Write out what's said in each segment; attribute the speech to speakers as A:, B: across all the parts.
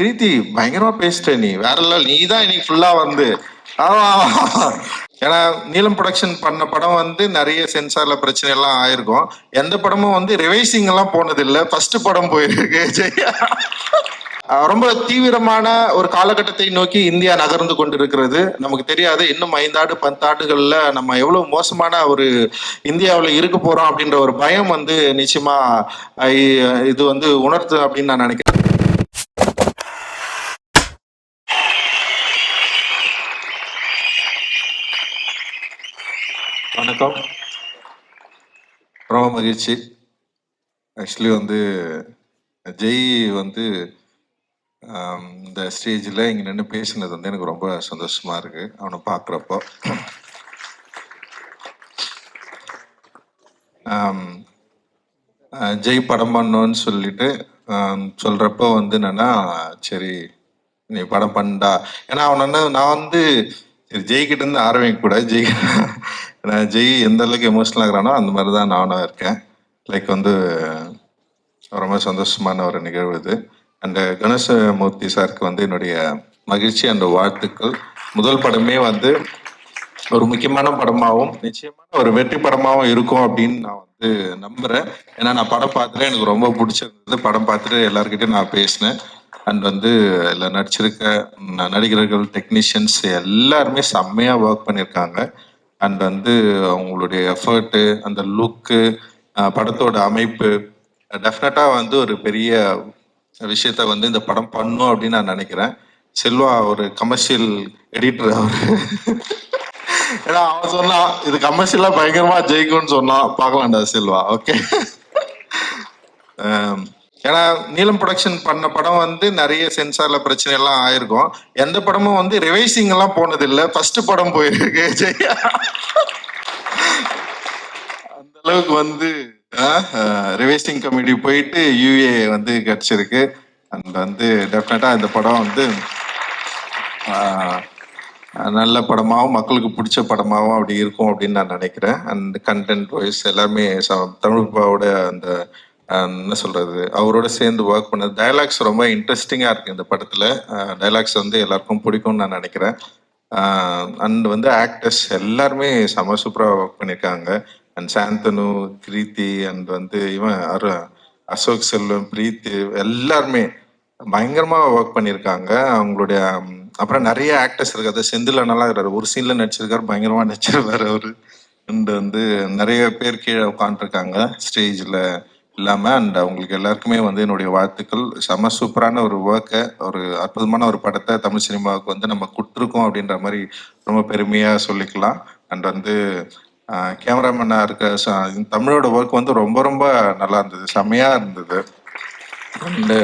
A: கிருதி பயங்கரமா பேசிட்ட நீ. வேற லெவல் நீ தான் இன்னைக்கு ஃபுல்லா வந்து ஏன்னா நீலம் ப்ரொடக்ஷன் பண்ண படம் வந்து நிறைய சென்சார்ல பிரச்சனை எல்லாம் ஆயிருக்கும். எந்த படமும் வந்து ரிவைசிங் எல்லாம் போனது இல்ல ஃபர்ஸ்ட் படம் போயிருக்கு ஜெயா. ரொம்ப தீவிரமான ஒரு காலகட்டத்தை நோக்கி இந்தியா நகர்ந்து கொண்டிருக்கிறது. நமக்கு தெரியாது இன்னும் ஐந்தாண்டு பத்தாண்டுகள்ல நம்ம எவ்வளவு மோசமான ஒரு இந்தியாவில் இருக்க போறோம் அப்படின்ற ஒரு பயம் வந்து நிச்சயமா இது வந்து உணர்த்து அப்படின்னு நான் நினைக்கிறேன். வணக்கம். ரொம்ப மகிழ்ச்சி. ஆக்சுவலி வந்து ஜெய் வந்து இந்த ஸ்டேஜில் இங்கே நின்று பேசினது வந்து எனக்கு ரொம்ப சந்தோஷமா இருக்கு. அவனை பார்க்குறப்போ ஜெய் படம் பண்ணோன்னு சொல்லிட்டு சொல்கிறப்போ சொல்றப்போ வந்து என்னன்னா சரி நீ படம் பண்ணா ஏன்னா அவன் என்ன நான் வந்து சரி ஜெய்கிட்ட இருந்து ஆரம்பிக்க கூட ஜெய் நான் ஜெய் எந்த அளவுக்கு எமோஷனல் ஆகுறானோ அந்த மாதிரி தான் நானும் இருக்கேன். லைக் வந்து ரொம்ப சந்தோஷமான ஒரு நிகழ்வு இது. அண்ட் கணேசமூர்த்தி சாருக்கு வந்து என்னுடைய மகிழ்ச்சி அண்ட் வாழ்த்துக்கள். முதல் படமே வந்து ஒரு முக்கியமான படமாகவும் நிச்சயமான ஒரு வெற்றி படமாகவும் இருக்கும் அப்படின்னு நான் வந்து நம்புறேன். ஏன்னா நான் படம் பார்த்துட்டு எனக்கு ரொம்ப பிடிச்சிருந்தது. படம் பார்த்துட்டு எல்லாருக்கிட்டையும் நான் பேசினேன். அண்ட் வந்து இதில் நடிச்சிருக்க நடிகர்கள் டெக்னீஷியன்ஸ் எல்லாருமே செம்மையாக ஒர்க் பண்ணியிருக்காங்க. அண்ட் வந்து அவங்களுடைய எஃபர்ட்டு அந்த லுக்கு படத்தோட அமைப்பு டெஃபினட்டாக வந்து ஒரு பெரிய விஷயத்த வந்து இந்த படம் பண்ணும் அப்படின்னு நான் நினைக்கிறேன். செல்வா ஒரு கமர்ஷியல் எடிட்டர் அவர். ஏன்னா அவன் சொன்னான் இது கமர்ஷியலாக பயங்கரமாக ஜெயிக்கும்னு சொன்னான் பார்க்கலாம்டா செல்வா ஓகே ஏன்னா நீலம் ப்ரொடக்ஷன் பண்ண படம் வந்து நிறைய சென்சார்ல பிரச்சனை எல்லாம் ஆயிருக்கும். எந்த படமும் வந்து ரிவைசிங் எல்லாம் போனது இல்ல ஃபர்ஸ்ட் படம் போயிருக்கு ஜெயா. அந்த அளவுக்கு வந்து ரிவைசிங் கமிட்டி போயிட்டு யூஏ வந்து கிடைச்சிருக்கு. அண்ட் வந்து டெஃபினட்டா இந்த படம் வந்து நல்ல படமாகவும் மக்களுக்கு பிடிச்ச படமாகவும் அப்படி இருக்கும் அப்படின்னு நான் நினைக்கிறேன். அண்ட் கண்டென்ட் வைஸ் எல்லாமே ச- தமிழ் அந்த என்ன சொல்றது? அவரோட சேர்ந்து ஒர்க் பண்ணது டயலாக்ஸ் ரொம்ப இன்ட்ரெஸ்டிங்காக இருக்கு இந்த படத்தில். டைலாக்ஸ் வந்து எல்லாருக்கும் பிடிக்கும்னு நான் நினைக்கிறேன். அண்ட் வந்து ஆக்டர்ஸ் எல்லாருமே செம சூப்பராக ஒர்க் பண்ணியிருக்காங்க அண்ட் சாந்தனு கிரீத்தி அண்ட் வந்து இவன் அரு அசோக் செல்வம் பிரீத்தி எல்லாருமே பயங்கரமாக ஒர்க் பண்ணியிருக்காங்க அவங்களுடைய அப்புறம் நிறைய ஆக்டர்ஸ் இருக்காது செந்தில் நல்லா இருக்கிறார். ஒரு சீனில் நடிச்சிருக்காரு. பயங்கரமாக நடிச்சிருக்காரு அவர். அண்ட் வந்து நிறைய பேர் கீழே உட்காந்துருக்காங்க ஸ்டேஜில் இல்லாமல் அண்ட் அவங்களுக்கு எல்லாருக்குமே வந்து என்னுடைய வாழ்த்துக்கள். செம சூப்பரான ஒரு ஒர்க்கை ஒரு அற்புதமான ஒரு படத்தை தமிழ் சினிமாவுக்கு வந்து நம்ம கொடுத்துருக்கோம் அப்படின்ற மாதிரி ரொம்ப பெருமையாக சொல்லிக்கலாம். அண்ட் வந்து கேமராமேனாக இருக்க தமிழோட ஒர்க் வந்து ரொம்ப ரொம்ப நல்லா இருந்தது செம்மையாக இருந்தது. அண்டு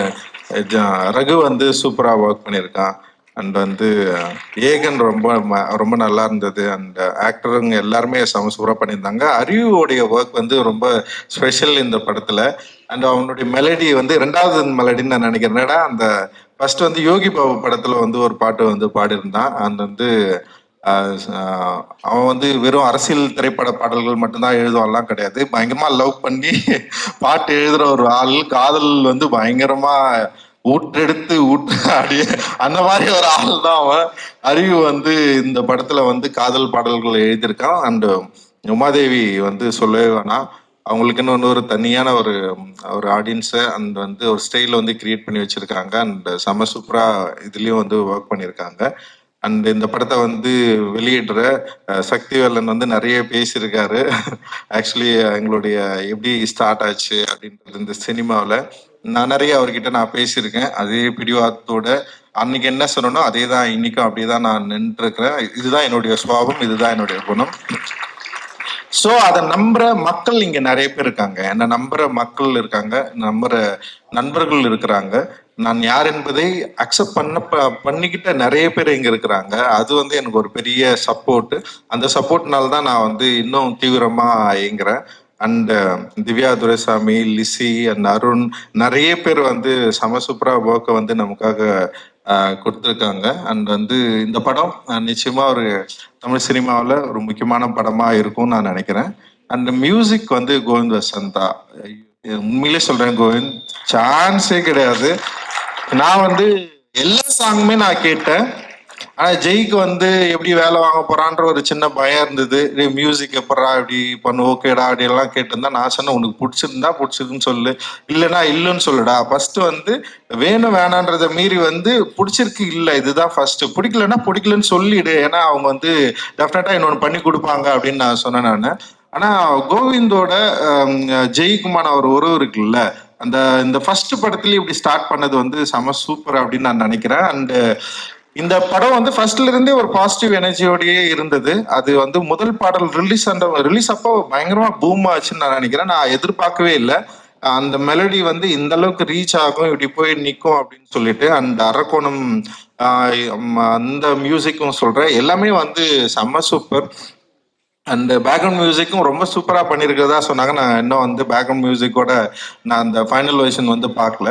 A: ரகு வந்து சூப்பராக ஒர்க் பண்ணியிருக்கான். அண்ட் வந்து ஏகன் ரொம்ப ம- ரொம்ப நல்லா இருந்தது. அண்ட் ஆக்டருங்க எல்லாருமே செம சூப்பராக பண்ணியிருந்தாங்க. அறிவுடைய ஒர்க் வந்து ரொம்ப ஸ்பெஷல் இந்த படத்தில். அண்ட் அவனுடைய மெலடி வந்து ரெண்டாவது மெலடின்னு நான் நினைக்கிறேன். அந்த ஃபர்ஸ்ட் வந்து யோகி பாபு படத்தில் வந்து ஒரு பாட்டு வந்து பாடியிருந்தான். அந்த வந்து அவன் வந்து வெறும் அரசியல் திரைப்பட பாடல்கள் மட்டும்தான் எழுதுவான்லாம் கிடையாது. பயங்கரமாக லவ் பண்ணி பாட்டு எழுதுகிற ஒரு ஆள். காதல் வந்து பயங்கரமாக ஊற்றெடுத்து ஊற்று அப்படியே அந்த மாதிரி ஒரு ஆள் தான் அவன். அறிவு வந்து இந்த படத்துல வந்து காதல் பாடல்கள் எழுதியிருக்கான். அண்ட் உமாதேவி வந்து சொல்லவே வேணாம். அவங்களுக்குன்னு வந்து ஒரு தனியான ஒரு ஒரு ஆடியன்ஸை அண்ட் வந்து ஒரு ஸ்டைல வந்து கிரியேட் பண்ணி வச்சிருக்காங்க. அண்ட் செம சூப்பரா இதுலயும் வந்து ஒர்க் பண்ணியிருக்காங்க. அண்ட் இந்த படத்தை வந்து வெளியிடுற சக்திவேலன் வந்து நிறைய பேசியிருக்காரு. ஆக்சுவலி எங்களுடைய எப்படி ஸ்டார்ட் ஆச்சு அப்படின்றது இந்த சினிமாவில் நான் நிறைய அவர்கிட்ட நான் பேசியிருக்கேன். அதே பிடிவாதத்தோட அன்னைக்கு என்ன சொன்னனோ அதே தான் இன்னைக்கும் அப்படியே தான் நான் நின்றுருக்கிறேன். இதுதான் என்னுடைய சுவாபம் இதுதான் என்னுடைய குணம். ஸோ அதை நம்புற மக்கள் இங்க நிறைய பேர் இருக்காங்க. என்ன நம்புற மக்கள் இருக்காங்க நம்புற நண்பர்கள் இருக்கிறாங்க. நான் யார் என்பதை அக்செப்ட் பண்ண ப- பண்ணிக்கிட்ட நிறைய பேர் இங்க இருக்கிறாங்க. அது வந்து எனக்கு ஒரு பெரிய சப்போர்ட் அந்த சப்போர்ட்னால தான் நான் வந்து இன்னும் தீவிரமா இயங்குறேன். அண்ட் திவ்யா துரைசாமி லிசி அண்ட் அருண் நிறைய பேர் வந்து சம சூப்பரா ஒர்க்கை வந்து நமக்காக கொடுத்துருக்காங்க. அண்ட் வந்து இந்த படம் நிச்சயமா ஒரு தமிழ் சினிமாவில் ஒரு முக்கியமான படமா இருக்கும்னு நான் நினைக்கிறேன். அண்ட் மியூசிக் வந்து கோவிந்த் வசந்தா. உண்மையிலே சொல்றேன் கோவிந்த் சான்ஸே கிடையாது. நான் வந்து எல்லா சாங்குமே நான் கேட்டேன். ஆனா ஜெய்க்கு வந்து எப்படி வேலை வாங்க போறான்ற ஒரு சின்ன பயம் இருந்தது. மியூசிக் எப்படா இப்படி பண்ணு ஓகேடா அப்படி எல்லாம் கேட்டிருந்தா நான் சொன்னேன் உனக்கு பிடிச்சிருந்தா பிடிச்சிருக்குன்னு சொல்லு. இல்லைன்னா இல்லைன்னு சொல்லுடா. ஃபர்ஸ்ட் வந்து வேணும் வேணான்றதை மீறி வந்து பிடிச்சிருக்கு இல்லை இதுதான் ஃபர்ஸ்ட் பிடிக்கலன்னா பிடிக்கலன்னு சொல்லிடு. ஏன்னா அவங்க வந்து டெஃபினட்டா இன்னொன்று பண்ணி கொடுப்பாங்க அப்படின்னு நான் சொன்னேன் நான். ஆனா கோவிந்தோட ஹம், ஜெய்குமார் அவர் உறவு இருக்குல்ல அந்த இந்த ஃபர்ஸ்ட் படத்துலயே இப்படி ஸ்டார்ட் பண்ணது வந்து செம சூப்பர் அப்படின்னு நான் நினைக்கிறேன். அண்ட் இந்த படம் வந்து ஃபர்ஸ்ட்ல இருந்தே ஒரு பாசிட்டிவ் எனர்ஜியோடயே இருந்தது. அது வந்து முதல் பாடல் ரிலீஸ் அண்ட் ரிலீஸ் அப்போ பயங்கரமா பூம் ஆச்சுன்னு நான் நினைக்கிறேன். நான் எதிர்பார்க்கவே இல்லை. அந்த மெலடி வந்து இந்த அளவுக்கு ரீச் ஆகும் இப்படி போய் நிற்கும் அப்படின்னு சொல்லிட்டு அந்த அரக்கோணம் அந்த மியூசிக்கும் சொல்றேன் எல்லாமே வந்து செம்ம சூப்பர் அந்த பேக்ரவுண்ட் மியூசிக்கும் ரொம்ப சூப்பராக பண்ணியிருக்கிறதா சொன்னாங்க. நான் இன்னும் வந்து பேக்ரவுண்ட் மியூசிக்கோட நான் அந்த ஃபைனல் வெர்ஷன் வந்து பார்க்கல.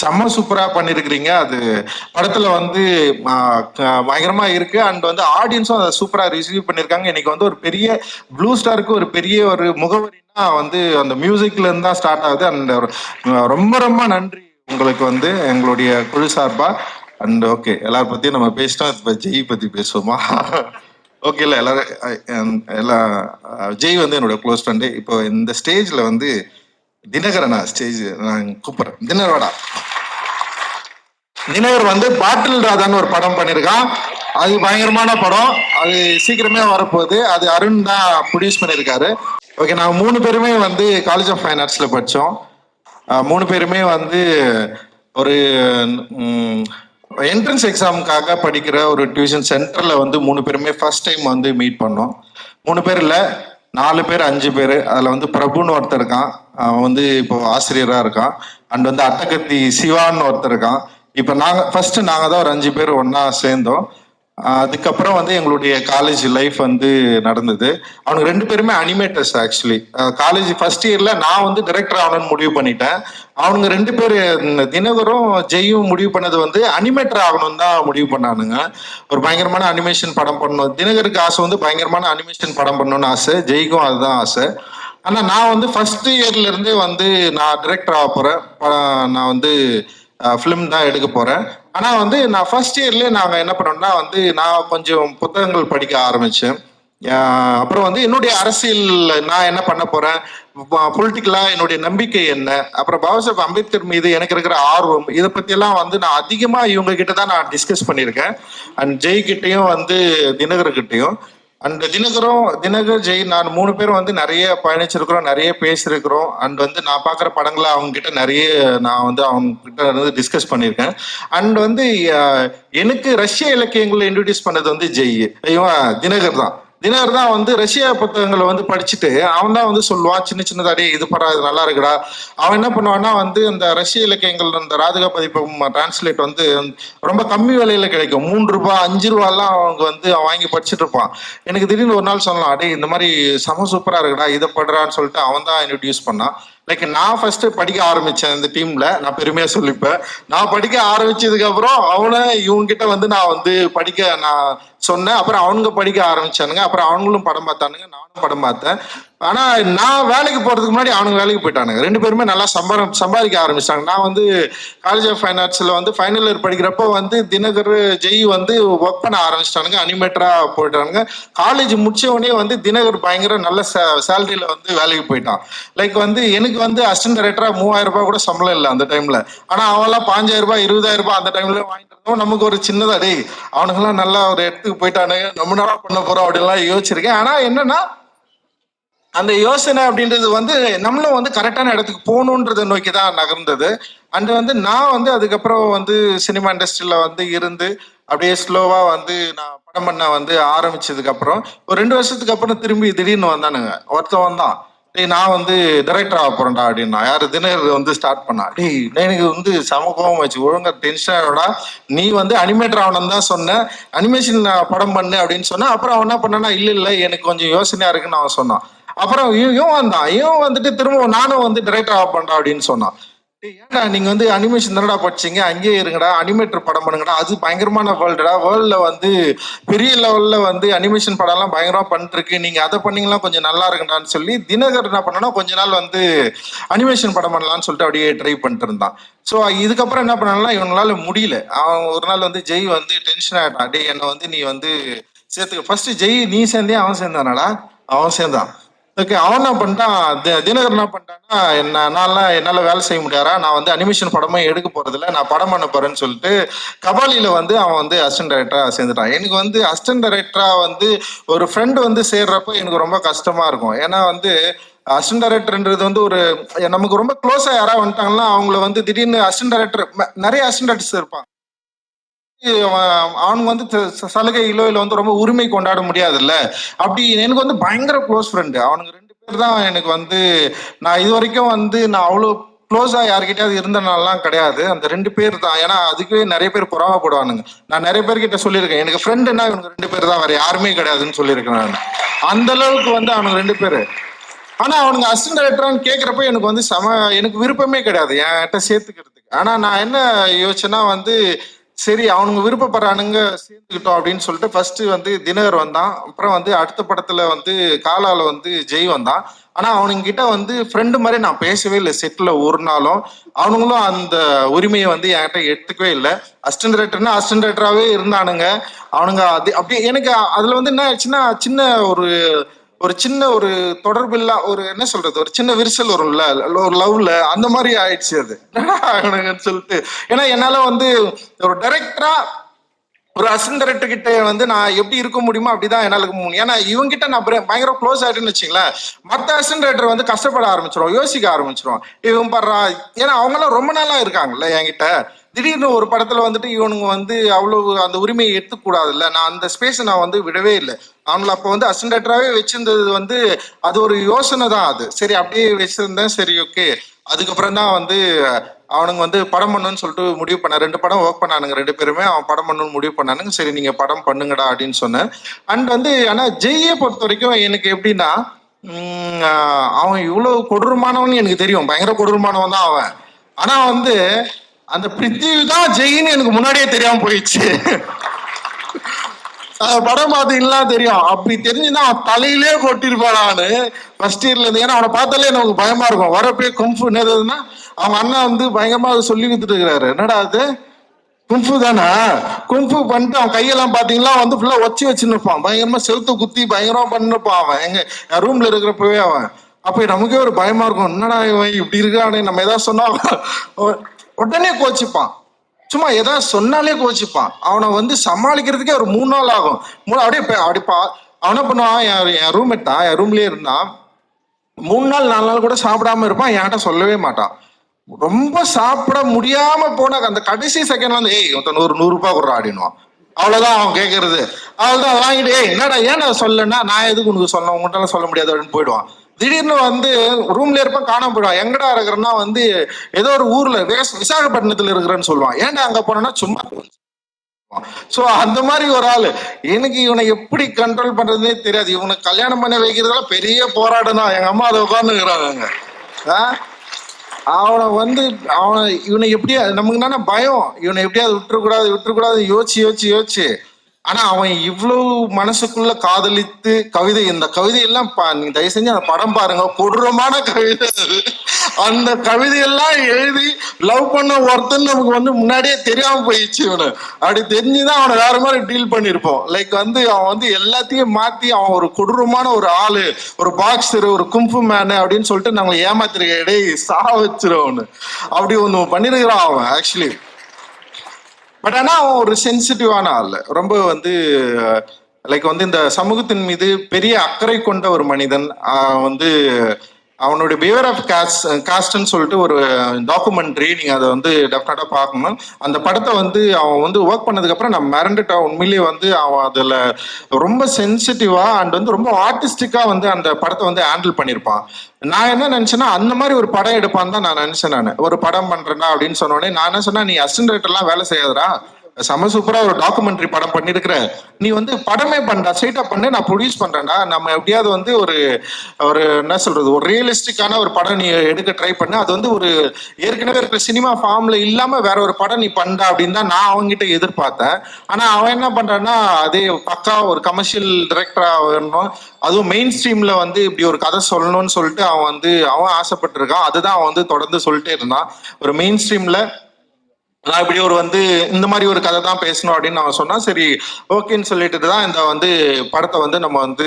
A: செம்ம சூப்பரா பண்ணிருக்கிறீங்க. அது படத்துல வந்து பயங்கரமா இருக்கு. அண்ட் வந்து ஆடியன்ஸும் அதை சூப்பரா ரிசீவ் பண்ணிருக்காங்க. இன்னைக்கு வந்து ஒரு பெரிய ப்ளூ ஸ்டாருக்கு ஒரு பெரிய ஒரு முகவரினா வந்து அந்த மியூசிக்ல இருந்து தான் ஸ்டார்ட் ஆகுது. அண்ட் ரொம்ப ரொம்ப நன்றி உங்களுக்கு வந்து எங்களுடைய குழு சார்பா. அண்ட் ஓகே எல்லாரும் பத்தியும் நம்ம பேசிட்டோம். இப்ப ஜெய் பத்தி பேசுவோமா? ஓகே இல்ல எல்லாரும் எல்லா ஜெய் வந்து என்னோட க்ளோஸ் ஃப்ரெண்டு இப்போ இந்த ஸ்டேஜ்ல வந்து தினகரனா ஸ்டேஜ் நான் கூப்பிடுறேன். தினகரோடா தினகர் வந்து பாட்டில் ராதான்னு ஒரு படம் பண்ணியிருக்கான் அது பயங்கரமான படம். அது சீக்கிரமே வரப்போகுது. அது அருண் தான் ப்ரொடியூஸ் பண்ணியிருக்காரு. ஓகே நாங்கள் மூணு பேருமே வந்து காலேஜ் ஆஃப் ஃபைன் ஆர்ட்ஸில் படித்தோம் மூணு பேருமே வந்து ஒரு என்ட்ரன்ஸ் எக்ஸாமுக்காக படிக்கிற ஒரு டியூஷன் சென்டரில் வந்து மூணு பேருமே ஃபர்ஸ்ட் டைம் வந்து மீட் பண்ணோம். மூணு பேர் இல்லை நாலு பேர் அஞ்சு பேர். அதில் வந்து பிரபுன்னு ஒருத்தர் இருக்கான். அவன் வந்து இப்போ ஆசிரியராக இருக்கான். அண்ட் வந்து அட்டகத்தி சிவான்னு ஒருத்தர் இருக்கான். இப்போ நாங்கள் ஃபர்ஸ்ட் நாங்கள் தான் ஒரு அஞ்சு பேர் ஒன்றா சேர்ந்தோம். அதுக்கப்புறம் வந்து எங்களுடைய காலேஜ் லைஃப் வந்து நடந்தது. அவனுக்கு ரெண்டு பேருமே அனிமேட்டர்ஸ் ஆக்சுவலி காலேஜ் ஃபர்ஸ்ட் இயர்ல நான் வந்து டிரெக்டர் ஆகணும்னு முடிவு பண்ணிட்டேன். அவனுங்க ரெண்டு பேர் தினகரும் ஜெயும் முடிவு பண்ணது வந்து அனிமேட்டர் ஆகணும்னு தான் முடிவு பண்ணானுங்க. ஒரு பயங்கரமான அனிமேஷன் படம் பண்ணணும். தினகருக்கு ஆசை வந்து பயங்கரமான அனிமேஷன் படம் பண்ணணும்னு ஆசை. ஜெய்க்கும் அதுதான் ஆசை. அண்ணா நான் வந்து ஃபர்ஸ்ட் இயர்ல இருந்தே வந்து நான் டிரெக்டர் ஆக போறேன். நான் வந்து ஃபிலிம் தான் எடுக்க போறேன். ஆனா வந்து நான் ஃபர்ஸ்ட் இயர்லயே நாங்க என்ன பண்ணோம்னா வந்து நான் கொஞ்சம் புத்தகங்கள் படிக்க ஆரம்பிச்சேன். அப்புறம் வந்து என்னுடைய அரசியல் நான் என்ன பண்ண போறேன்? பொலிட்டிக்கலா என்னுடைய நம்பிக்கை என்ன? அப்புறம் பாபாசாஹிப் அம்பேத்கர் மீது எனக்கு இருக்கிற ஆர்வம் இதை பத்தி வந்து நான் அதிகமா இவங்க கிட்ட தான் நான் டிஸ்கஸ் பண்ணியிருக்கேன். அண்ட் ஜெய்கிட்டேயும் வந்து தினகர்கிட்டையும். அண்ட் தினகரும் தினகர் ஜெய் நான் மூணு பேரும் வந்து நிறைய பயணிச்சிருக்கிறோம் நிறைய பேசியிருக்கிறோம். அண்ட் வந்து நான் பார்க்குற படங்களை அவங்க கிட்ட நிறைய நான் வந்து அவங்க கிட்ட இருந்து டிஸ்கஸ் பண்ணியிருக்கேன். அண்ட் வந்து எனக்கு ரஷ்ய இலக்கியங்களை இன்ட்ரடியூஸ் பண்ணது வந்து ஜெய் இவன் தினகர் தான். தினகர் தான் வந்து ரஷ்யா புத்தகங்களை வந்து படிச்சுட்டு அவன் தான் வந்து சொல்லுவான் சின்ன சின்னதாடே இது படா இது நல்லா இருக்குடா. அவன் என்ன பண்ணுவான்னா வந்து அந்த ரஷ்ய இலக்கியங்கள் அந்த ராதிகா பதிப்பு டிரான்ஸ்லேட் வந்து ரொம்ப கம்மி விலையில கிடைக்கும். மூன்று ரூபாய் அஞ்சு ரூபாய்லாம் அவங்க வந்து அவன் வாங்கி படிச்சுட்டு இருப்பான். எனக்கு திடீர்னு ஒரு நாள் சொல்லலாம் அடே இந்த மாதிரி செம சூப்பரா இருக்குடா இதை படுறான்னு சொல்லிட்டு அவன் தான் இன்ட்ரடியூஸ் பண்ணான். லைக் நான் ஃபர்ஸ்ட் படிக்க ஆரம்பிச்சேன் இந்த டீம்ல நான் பெருமையா சொல்லிப்பேன். நான் படிக்க ஆரம்பிச்சதுக்கு அப்புறம் அவனை இவங்கிட்ட வந்து நான் வந்து படிக்க நான் சொன்னேன். அப்புறம் அவனுங்க படிக்க ஆரம்பிச்சானுங்க. அப்புறம் அவங்களும் படம் பார்த்தானுங்க. நானும் படம் பார்த்தேன். ஆனா நான் வேலைக்கு போறதுக்கு முன்னாடி அவனுங்க வேலைக்கு போயிட்டானுங்க. ரெண்டு பேருமே நல்லா சம்பாரம் சம்பாதிக்க ஆரம்பிச்சிட்டாங்க நான் வந்து காலேஜ் ஆஃப் ஃபைன் ஆர்ட்ஸ்ல வந்து ஃபைனல் இயர் படிக்கிறப்போ வந்து தினகர் ஜெய் வந்து ஒர்க் பண்ண ஆரம்பிச்சிட்டானுங்க. அனிமேட்டரா போயிட்டானுங்க. காலேஜ் முடிச்ச உடனே வந்து தினகர் பயங்கர நல்ல சேலரியில வந்து வேலைக்கு போயிட்டான். லைக் வந்து எனக்கு வந்து அசிஸ்டன்ட் டைரக்டரா மூவாயிரம் ரூபாய் கூட சம்பளம் இல்லை அந்த டைம்ல ஆனா அவன்லாம் பாஞ்சாயிரம் ரூபாய் இருபதாயிரம் ரூபாய் அந்த டைம்ல வாங்கிட்டு இருந்தோம் நமக்கு ஒரு சின்னதா டேய் அவனுங்கெல்லாம் நல்லா ஒரு இடத்துக்கு போயிட்டானுங்க நம்ம நல்லா பண்ண போறோம்? அப்படின்லாம் யோசிச்சிருக்கேன். ஆனா என்னன்னா அந்த யோசனை அப்படின்றது வந்து நம்மளும் வந்து கரெக்டான இடத்துக்கு போகணுன்றதை நோக்கி தான் நகர்ந்தது. அண்ட் வந்து நான் வந்து அதுக்கப்புறம் வந்து சினிமா இண்டஸ்ட்ரியில வந்து இருந்து அப்படியே ஸ்லோவா வந்து நான் படம் பண்ண வந்து ஆரம்பிச்சதுக்கு அப்புறம் ஒரு ரெண்டு வருஷத்துக்கு அப்புறம் திரும்பி திடீர்னு வந்தானுங்க. ஒருத்தன் வந்தான். டேய் நான் வந்து டைரக்டர் ஆக போறேன்டா அப்படின்னா யாரு தினர் வந்து ஸ்டார்ட் பண்ணா? டேய் எனக்கு வந்து சமகோபம் வச்சு ஒழுங்கா டென்ஷன் ஆகிடா நீ வந்து அனிமேட்டர் ஆகணும் தான் சொன்ன. அனிமேஷன் படம் பண்ணு அப்படின்னு சொன்னா. அப்புறம் அவன் என்ன பண்ணானா இல்ல இல்ல எனக்கு கொஞ்சம் யோசனையா இருக்குன்னு அவன் சொன்னான். அப்புறம் இவன் இவன் வந்தான். இவன் வந்துட்டு திரும்ப நானும் வந்து டைரக்டர் ஆக பண்றா அப்படின்னு சொன்னான். ஏன்டா நீங்க வந்து அனிமேஷன் தானடா படிச்சீங்க? அங்கேயே இருங்கடா அனிமேட்டர் படம் பண்ணுங்கடா. அது பயங்கரமான வேர்ல்டுடா வேர்ல்ட்ல வந்து பெரிய லெவல்ல வந்து அனிமேஷன் படம்லாம் பயங்கரமா பண்ணிட்டு இருக்கு நீங்க அதை பண்ணீங்களா கொஞ்சம் நல்லா இருக்குடான்னு சொல்லி தினகர் என்ன பண்ணனா கொஞ்ச நாள் வந்து அனிமேஷன் படம் பண்ணலாம்னு சொல்லிட்டு அப்படியே ட்ரை பண்ணிட்டு இருந்தான். ஸோ இதுக்கப்புறம் என்ன பண்ணலாம் இவனால முடியல. அவன் ஒரு நாள் வந்து ஜெய் வந்து டென்ஷன் ஆயிட்டான். டேய் என்னை வந்து நீ வந்து சேர்த்துக்க. ஃபர்ஸ்ட் ஜெய் நீ சேர்ந்தே அவன் சேர்ந்தானடா? அவன் சேர்ந்தான். ஓகே அவன் என்ன பண்ணிட்டான்? தி- தினகர் என்ன பண்ணிட்டான்னா என்ன நான்லாம் என்னால வேலை செய்ய முடியாதா? நான் வந்து அனிமேஷன் படமே எடுக்க போறதில்ல. நான் படம் பண்ண போறேன்னு சொல்லிட்டு கபாலியில வந்து அவன் வந்து அசிஸ்டன்ட் டைரக்டரா சேர்ந்துட்டான். எனக்கு வந்து அசிஸ்டன்ட் டைரக்டரா வந்து ஒரு ஃப்ரெண்ட் வந்து சேர்றப்ப எனக்கு ரொம்ப கஷ்டமா இருக்கும். ஏன்னா வந்து அசிஸ்டன்ட் டைரக்டர்ன்றது வந்து ஒரு நமக்கு ரொம்ப க்ளோஸா யாராவது வந்துட்டாங்கன்னா அவங்கள வந்து திடீர்னு அசிஸ்டன்ட் டைரக்டர் நிறைய அசிஸ்டன்ட் டைரக்டர்ஸ் இருப்பாங்க. அவனுங்க அவனுக்கு வந்து ச- சலுகையிலோ இல்லை வந்து ரொம்ப உரிமை கொண்டாட முடியாதுல்ல. அப்படி எனக்கு வந்து பயங்கர க்ளோஸ் ஃப்ரெண்டு அவனுக்கு ரெண்டு பேர் தான் எனக்கு வந்து நான் இது வரைக்கும் வந்து நான் அவ்வளோ க்ளோஸாக யார்கிட்டயாவது இருந்தனாலாம் கிடையாது. அந்த ரெண்டு பேர் தான். ஏன்னா அதுக்கே நிறைய பேர் புறாமப்படுவானுங்க. நான் நிறைய பேர்கிட்ட சொல்லியிருக்கேன். எனக்கு ஃப்ரெண்டுன்னா இவனுக்கு ரெண்டு பேர் தான். வேற யாருமே கிடையாதுன்னு சொல்லியிருக்கேன் நான். அந்த அளவுக்கு வந்து அவனுக்கு ரெண்டு பேர். ஆனா அவனுங்க அசிஸ்டன்ட் டைரக்டரான்னு கேட்குறப்ப எனக்கு வந்து சம எனக்கு விருப்பமே கிடையாது. என்கிட்ட சேர்த்துக்கிறதுக்கு. ஆனா நான் என்ன யோசிச்சேன்னா வந்து சரி அவனுங்க விருப்பப்படுறானுங்க சேர்ந்துக்கிட்டோம் அப்படின்னு சொல்லிட்டு ஃபர்ஸ்ட் வந்து தினகர் வந்தான். அப்புறம் வந்து அடுத்த படத்துல வந்து காலால வந்து ஜெய் வந்தான். ஆனா அவனுங்க கிட்ட வந்து ஃப்ரெண்டு மாதிரி நான் பேசவே இல்லை செட்டில் ஒரு நாளும். அவனுங்களும் அந்த உரிமையை வந்து என்கிட்ட எடுத்துக்கவே இல்லை. அசிஸ்டன்ட் டைரக்டர்னா அசிஸ்டன்ட் டைரக்டராகவே இருந்தானுங்க. அவனுங்க அது அப்படியே எனக்கு அதுல வந்து என்ன ஆச்சுன்னா சின்ன ஒரு ஒரு சின்ன ஒரு தொடர்பில்லா ஒரு என்ன சொல்றது ஒரு சின்ன விரிசல் வரும்ல ஒரு லவ்ல அந்த மாதிரி ஆயிடுச்சு அது. சொல்லிட்டு. ஏன்னா என்னால வந்து ஒரு டைரக்டரா ஒரு அசிஸ்டன்ட் டைரக்டர் கிட்ட வந்து நான் எப்படி இருக்க முடியுமோ அப்படிதான் என்னால இருக்க முடியும். ஏன்னா கிட்ட நான் பயங்கர- க்ளோஸ் ஆயிட்டுன்னு வச்சுங்களேன் மத்த அசிஸ்டன்ட் டைரக்டர் வந்து கஷ்டப்பட ஆரம்பிச்சிடும் யோசிக்க ஆரம்பிச்சிடும் இவன் படுறா ஏன்னா அவங்களாம் ரொம்ப நாளா இருக்காங்கல்ல என்கிட்ட. திடீர்னு ஒரு படத்துல வந்துட்டு இவனுங்க வந்து அவ்வளவு அந்த உரிமையை எடுத்துக்கூடாதுல்ல. நான் அந்த ஸ்பேஸை நான் வந்து விடவே இல்லை. அவங்கள அப்போ வந்து அசிஸ்டன்ட் வச்சிருந்தது வந்து அது ஒரு யோசனை தான் அது. சரி அப்படியே வச்சிருந்தேன். சரி ஓகே அதுக்கப்புறம் தான் வந்து அவனுங்க வந்து படம் பண்ணுன்னு சொல்லிட்டு முடிவு பண்ண ரெண்டு படம் ஒர்க் பண்ணானுங்க ரெண்டு பேருமே. அவன் படம் பண்ணணும்னு முடிவு பண்ணானுங்க. சரி நீங்க படம் பண்ணுங்கடா அப்படின்னு சொன்னேன். அண்ட் வந்து ஆனா ஜெய்யை பொறுத்த வரைக்கும் எனக்கு எப்படின்னா அவன் இவ்வளவு கொடூரமானவன் எனக்கு தெரியும். பயங்கர கொடூரமானவன் தான் அவன். ஆனா வந்து அந்த பிரித்திவி தான் ஜெயின்னு எனக்கு முன்னாடியே தெரியாம போயிடுச்சு. படம் பார்த்தீங்கன்னா தெரியும். அப்படி தெரிஞ்சுன்னா அவன் தலையிலே கொட்டிருப்பான் நானு. ஃபர்ஸ்ட் இயர்ல இருந்து. ஏன்னா அவனை பார்த்தாலே எனக்கு பயமா இருக்கும். வரப்பே கும்ஃபு என்னதுன்னா அவன் அண்ணன் வந்து பயங்கரமா அதை சொல்லி கொடுத்துட்டு இருக்கிறாரு. என்னடா அது? கும்ஃபு தானே? கும்ஃபு பண்ணிட்டு அவன் கையெல்லாம் பாத்தீங்களா வந்து ஃபுல்லா வச்சு வச்சுருப்பான். பயங்கரமா செலுத்து குத்தி பயங்கரமா பண்ணிருப்பான் அவன். எங்க என் ரூம்ல இருக்கிறப்பவே அவன். அப்ப நமக்கே ஒரு பயமா இருக்கும். என்னடா இவன் இப்படி இருக்கானே? நம்ம ஏதாவது சொன்னா உடனே கோச்சிப்பான். சும்மா ஏதாவது சொன்னாலே கோச்சிப்பான். அவனை வந்து சமாளிக்கிறதுக்கே ஒரு மூணு நாள் ஆகும். மூணு அப்படியே பே- அப்படி பண்ணுவான்? என் என் ரூம்மேட் தான் என் ரூம்லயே இருந்தான் மூணு நாள் நாலு நாள் கூட சாப்பிடாம இருப்பான். என்கிட்ட சொல்லவே மாட்டான். ரொம்ப சாப்பிட முடியாம போன அந்த கடைசி செகண்ட்ல வந்து ஏய் ஒருத்தன் ஒரு நூறு ரூபாய் கொடுறா அப்படின்னுவான். அவ்வளவுதான் அவன் கேட்கறது அவ்வளவுதான் வாங்கிட்டு ஏய் என்னடா ஏன் நான் சொல்லனா நான் எதுக்கு உனக்கு சொல்ல உங்கள்கிட்ட சொல்ல முடியாது அப்படின்னு போயிடுவான். திடீர்னு வந்து ரூம்ல இருப்பான் காணாம போயிடுவான். எங்கடா இருக்கிறன்னா வந்து ஏதோ ஒரு ஊர்ல விசாகப்பட்டினத்துல இருக்கிறேன்னு சொல்லுவான். ஏன்டா அங்க போனோம்னா சும்மா சோ அந்த மாதிரி ஒரு ஆளு. எனக்கு இவனை எப்படி கண்ட்ரோல் பண்றதுனே தெரியாது. இவனை கல்யாணம் பண்ணி வைக்கிறதுல பெரிய போராட்டம் தான் எங்க அம்மா அதை உட்காந்துக்கிறாங்க அவனை வந்து அவனை இவனை எப்படியா நமக்கு என்னன்னா பயம். இவனை எப்படியாவது விட்டுறக்கூடாது விட்டுறக்கூடாது யோசிச்சு யோசிச்சு யோசிச்சு. ஆனா அவன் இவ்வளவு மனசுக்குள்ள காதலித்து கவிதை இந்த கவிதை எல்லாம் பா- நீங்க தயவு செஞ்சு அந்த படம் பாருங்க. கொடூரமான கவிதை அந்த கவிதையெல்லாம் எழுதி லவ் பண்ண ஒருத்தன் நமக்கு வந்து முன்னாடியே தெரியாம போயிடுச்சு இவனு. அப்படி தெரிஞ்சுதான் அவனை வேற மாதிரி டீல் பண்ணிருப்போம் லைக் வந்து அவன் வந்து எல்லாத்தையும் மாத்தி அவன் ஒரு கொடூரமான ஒரு ஆளு ஒரு பாக்ஸர் ஒரு கும்பு மேனு அப்படின்னு சொல்லிட்டு நாங்களை ஏமாத்திருக்க இடையே சா வச்சிருவனு அப்படி ஒண்ணு பண்ணிருக்கிறான் அவன் ஆக்சுவலி பட் ஆனால் அவன் ஒரு சென்சிட்டிவான ஆள். ரொம்ப வந்து லைக் வந்து இந்த சமூகத்தின் மீது பெரிய அக்கறை கொண்ட ஒரு மனிதன் வந்து அவனுடைய பிஹேவியர் ஆஃப் காஸ்ட் காஸ்ட்னு சொல்லிட்டு ஒரு டாக்குமெண்ட்ரி நீங்க அதை வந்து டெஃபினட்டா பார்க்கணும். அந்த படத்தை வந்து அவன் வந்து ஒர்க் பண்ணதுக்கு அப்புறம் நான் மிரண்டுட்டான் உண்மையிலேயே வந்து அவன் அதுல ரொம்ப சென்சிட்டிவா அண்ட் வந்து ரொம்ப ஆர்டிஸ்டிக்கா வந்து அந்த படத்தை வந்து ஹேண்டில் பண்ணியிருப்பான். நான் என்ன நினைச்சேன்னா அந்த மாதிரி ஒரு படம் எடுப்பான் தான் நான் நினைச்சேன் நான். ஒரு படம் பண்றேன்னா அப்படின்னு சொன்னோடனே நான் என்ன சொன்னா நீ அசிஸ்டன்ட் எல்லாம் வேலை செய்யாதரா செம சூப்பரா ஒரு டாக்குமெண்ட்ரி படம் பண்ணிருக்கிற நீ வந்து படமே பண்ணா ஸ்ட்ரைட்டா பண்ணு நான் ப்ரொடியூஸ் பண்றேன்டா. நம்ம எப்படியாவது வந்து ஒரு ஒரு என்ன சொல்றது ஒரு ரியலிஸ்டிக்கான ஒரு படம் நீ எடுக்க ட்ரை பண்ணு. அது வந்து ஒரு ஏற்கனவே இருக்கிற சினிமா ஃபார்ம்ல இல்லாம வேற ஒரு படம் நீ பண்ணா அப்படின்னு தான் நான் அவன்கிட்ட எதிர்பார்த்தேன். ஆனா அவன் என்ன பண்றான்னா அதே பக்கா ஒரு கமர்ஷியல் டிரெக்டரா வரணும். அதுவும் மெயின் ஸ்ட்ரீம்ல வந்து இப்படி ஒரு கதை சொல்லணும்னு சொல்லிட்டு அவன் வந்து அவன் ஆசைப்பட்டிருக்கான். அதுதான் அவன் வந்து தொடர்ந்து சொல்லிட்டே இருந்தான். ஒரு மெயின் ஸ்ட்ரீம்ல நான் இப்படி ஒரு வந்து இந்த மாதிரி ஒரு கதை தான் பேசணும் அப்படின்னு நான் சொன்னா சரி ஓகேன்னு சொல்லிட்டு தான் இந்த வந்து படத்தை வந்து நம்ம வந்து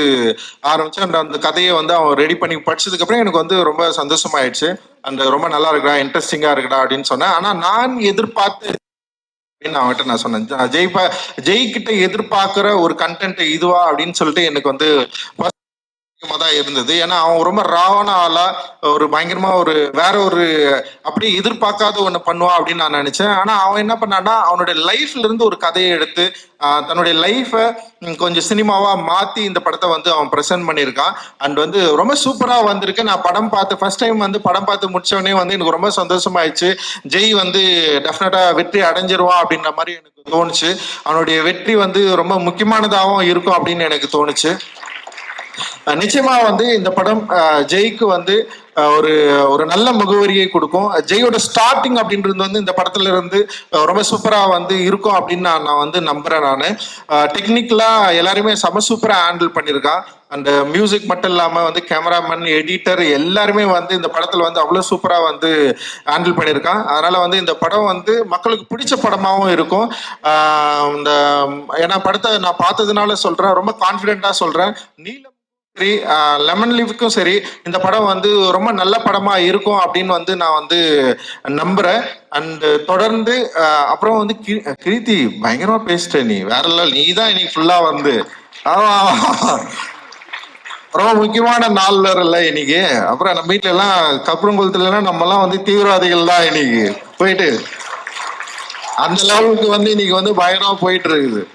A: ஆரம்பிச்சு அந்த அந்த கதையை வந்து அவன் ரெடி பண்ணி படிச்சதுக்கு அப்புறம் எனக்கு வந்து ரொம்ப சந்தோஷமாயிடுச்சு. அந்த ரொம்ப நல்லா இருக்கடா இன்ட்ரெஸ்டிங்கா இருக்கடா அப்படின்னு சொன்னேன். ஆனா நான் எதிர்பார்த்து அப்படின்னு அவன்கிட்ட நான் சொன்னேன். ஜெய் ஜெய் கிட்ட எதிர்பார்க்கிற ஒரு கண்டென்ட் இதுவா அப்படின்னு சொல்லிட்டு எனக்கு வந்து அதிகமா தான் இருந்தது. ஏன்னா அவன் ரொம்ப ராவான ஆளா ஒரு பயங்கரமா ஒரு வேற ஒரு அப்படியே எதிர்பார்க்காத ஒண்ணு பண்ணுவான் அப்படின்னு நான் நினைச்சேன். ஆனா அவன் என்ன பண்ணான்னா அவனுடைய லைஃப்ல இருந்து ஒரு கதையை எடுத்து தன்னுடைய லைஃபை கொஞ்சம் சினிமாவா மாத்தி இந்த படத்தை வந்து அவன் ப்ரெசென்ட் பண்ணியிருக்கான். அண்ட் வந்து ரொம்ப சூப்பரா வந்திருக்கு. நான் படம் பார்த்து ஃபர்ஸ்ட் டைம் வந்து படம் பார்த்து முடிச்சவனே வந்து எனக்கு ரொம்ப சந்தோஷமாயிடுச்சு. ஜெய் வந்து டெஃபினட்டா வெற்றி அடைஞ்சிருவான் அப்படின்ற மாதிரி எனக்கு தோணுச்சு. அவனுடைய வெற்றி வந்து ரொம்ப முக்கியமானதாகவும் இருக்கும் அப்படின்னு எனக்கு தோணுச்சு. நிச்சயமா வந்து இந்த படம் ஜெய்க்கு வந்து ஒரு ஒரு நல்ல முகவரியை கொடுக்கும். ஜெயோட ஸ்டார்டிங் அப்படின்றது வந்து இந்த படத்துல இருந்து ரொம்ப சூப்பரா வந்து இருக்கும் அப்படின்னு நான் நான் வந்து நம்புறேன் நான். டெக்னிக்கலா எல்லாருமே செம சூப்பரா ஹேண்டில் பண்ணியிருக்கான் அந்த மியூசிக் மட்டும் இல்லாம வந்து கேமராமேன் எடிட்டர் எல்லாருமே வந்து இந்த படத்துல வந்து அவ்வளவு சூப்பரா வந்து ஹேண்டில் பண்ணியிருக்கான் அதனால வந்து இந்த படம் வந்து மக்களுக்கு பிடிச்ச படமாவும் இருக்கும். இந்த ஏன்னா படத்தை நான் பார்த்ததுனால சொல்றேன் ரொம்ப கான்பிடென்ட்டா சொல்றேன். நீளம் சரி லெமன் லீவுக்கும் சரி இந்த படம் வந்து ரொம்ப நல்ல படமா இருக்கும் அப்படின்னு வந்து நான் வந்து நம்புறேன். அண்ட் தொடர்ந்து அப்புறம் வந்து கீ- பயங்கரமா பேசிட்ட நீ. வேற இல்லை நீ தான் இன்னைக்கு ஃபுல்லா வந்து. ரொம்ப முக்கியமான நாள் இல்ல இன்னைக்கு. அப்புறம் நம்ம வீட்டுல எல்லாம் கப்புறங்குளத்துல எல்லாம் நம்ம எல்லாம் வந்து தீவிரவாதிகள் தான் இன்னைக்கு. போயிட்டு அந்த லெவலுக்கு வந்து இன்னைக்கு வந்து பயங்கரமா போயிட்டு இருக்குது.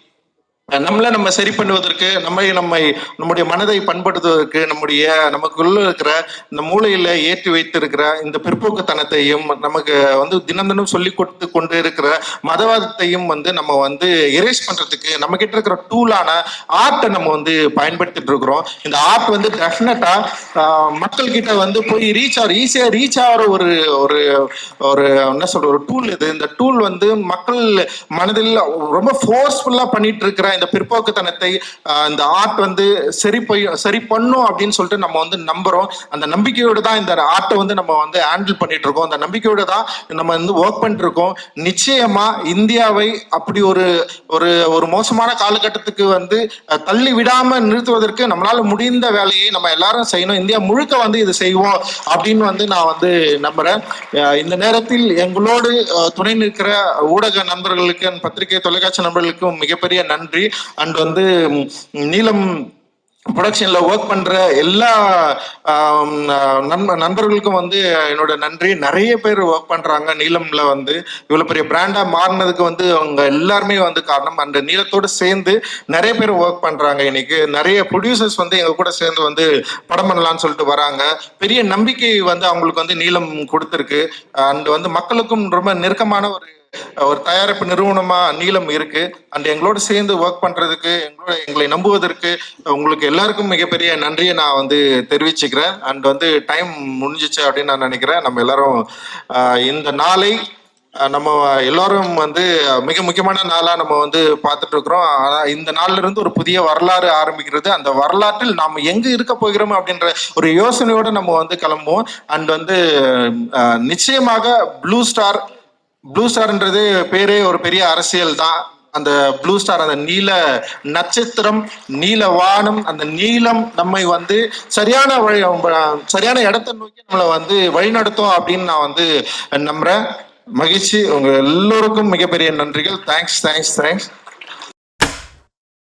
A: நம்மளை நம்ம சரி பண்ணுவதற்கு நம்மை நம்மை நம்முடைய மனதை பண்படுத்துவதற்கு நம்முடைய நமக்குள்ள இருக்கிற இந்த மூளையில ஏற்றி வைத்திருக்கிற இந்த பிற்போக்குத்தனத்தையும் நமக்கு வந்து தினம் தினம் சொல்லி கொடுத்து கொண்டு இருக்கிற மதவாதத்தையும் வந்து நம்ம வந்து எரேஸ் பண்றதுக்கு நம்ம கிட்ட இருக்கிற டூலான ஆர்ட்டை நம்ம வந்து பயன்படுத்திட்டு இருக்கிறோம். இந்த ஆர்ட் வந்து டெஃபினட்டா மக்கள் கிட்ட வந்து போய் ரீச் ஆகிற ஈஸியா ரீச் ஆகிற ஒரு ஒரு ஒரு என்ன சொல்ற ஒரு டூல் இது. இந்த டூல் வந்து மக்கள் மனதில் ரொம்ப ஃபோர்ஸ்ஃபுல்லா பண்ணிட்டு இருக்கிற இந்த பிற்போக்குத்தனத்தை இந்த ஆர்ட் வந்து சரி போய் சரி பண்ணும் அப்படின்னு சொல்லிட்டு நம்ம வந்து நம்புறோம். அந்த நம்பிக்கையோடு தான் இந்த ஆர்ட்டை வந்து நம்ம வந்து ஹேண்டில் பண்ணிட்டு இருக்கோம். அந்த நம்பிக்கையோடு தான் நம்ம வந்து ஒர்க் பண்ணிட்டு இருக்கோம். நிச்சயமா இந்தியாவை அப்படி ஒரு ஒரு ஒரு மோசமான காலகட்டத்துக்கு வந்து தள்ளி விடாம நிறுத்துவதற்கு நம்மளால முடிந்த வேலையை நம்ம எல்லாரும் செய்யணும். இந்தியா முழுக்க வந்து இது செய்வோம் அப்படின்னு வந்து நான் வந்து நம்புறேன். இந்த நேரத்தில் எங்களோடு துணை நிற்கிற ஊடக நண்பர்களுக்கு பத்திரிகை தொலைக்காட்சி நண்பர்களுக்கும் மிகப்பெரிய நன்றி. அண்ட் வந்து நீளம் ப்ரொடக்ஷன்ல ஒர்க் பண்ற எல்லா நண்ப நண்பர்களுக்கும் வந்து என்னோட நன்றி. நிறைய பேர் ஒர்க் பண்றாங்க நீளம்ல வந்து. இவ்வளவு பெரிய பிராண்டா மாறினதுக்கு வந்து அவங்க எல்லாருமே வந்து காரணம். அந்த நீளத்தோட சேர்ந்து நிறைய பேர் ஒர்க் பண்றாங்க இன்னைக்கு. நிறைய ப்ரொடியூசர்ஸ் வந்து எங்க கூட சேர்ந்து வந்து படம் பண்ணலாம்னு சொல்லிட்டு வராங்க. பெரிய நம்பிக்கை வந்து அவங்களுக்கு வந்து நீளம் கொடுத்துருக்கு. அண்ட் வந்து மக்களுக்கும் ரொம்ப நெருக்கமான ஒரு ஒரு தயாரிப்பு நிறுவனமா நீளம் இருக்கு. அண்ட் எங்களோட சேர்ந்து ஒர்க் பண்றதுக்கு எங்களோட எங்களை நம்புவதற்கு உங்களுக்கு எல்லாருக்கும் மிகப்பெரிய நன்றியை நான் வந்து தெரிவிச்சுக்கிறேன். அண்ட் வந்து டைம் முடிஞ்சிச்சு அப்படின்னு நான் நினைக்கிறேன். நம்ம எல்லாரும் இந்த நாளை நம்ம எல்லாரும் வந்து மிக முக்கியமான நாளா நம்ம வந்து பார்த்துட்டு இருக்கிறோம். ஆனா இந்த நாள்ல இருந்து ஒரு புதிய வரலாறு ஆரம்பிக்கிறது. அந்த வரலாற்றில் நாம் எங்க இருக்க போகிறோம் அப்படின்ற ஒரு யோசனையோட நம்ம வந்து கிளம்புவோம். அண்ட் வந்து நிச்சயமாக ப்ளூ ஸ்டார் ப்ளூ ஸ்டார்ன்றது பேரே ஒரு பெரிய அரசியல் தான். அந்த ப்ளூ ஸ்டார் அந்த நீல நட்சத்திரம் நீல வானம் அந்த நீளம் நம்மை வந்து சரியான வழி சரியான இடத்தை நோக்கி நம்மளை வந்து வழிநடத்தும் அப்படின்னு நான் வந்து நம்புறேன். மகிழ்ச்சி. உங்க எல்லோருக்கும் மிகப்பெரிய நன்றிகள். Thanks thanks thanks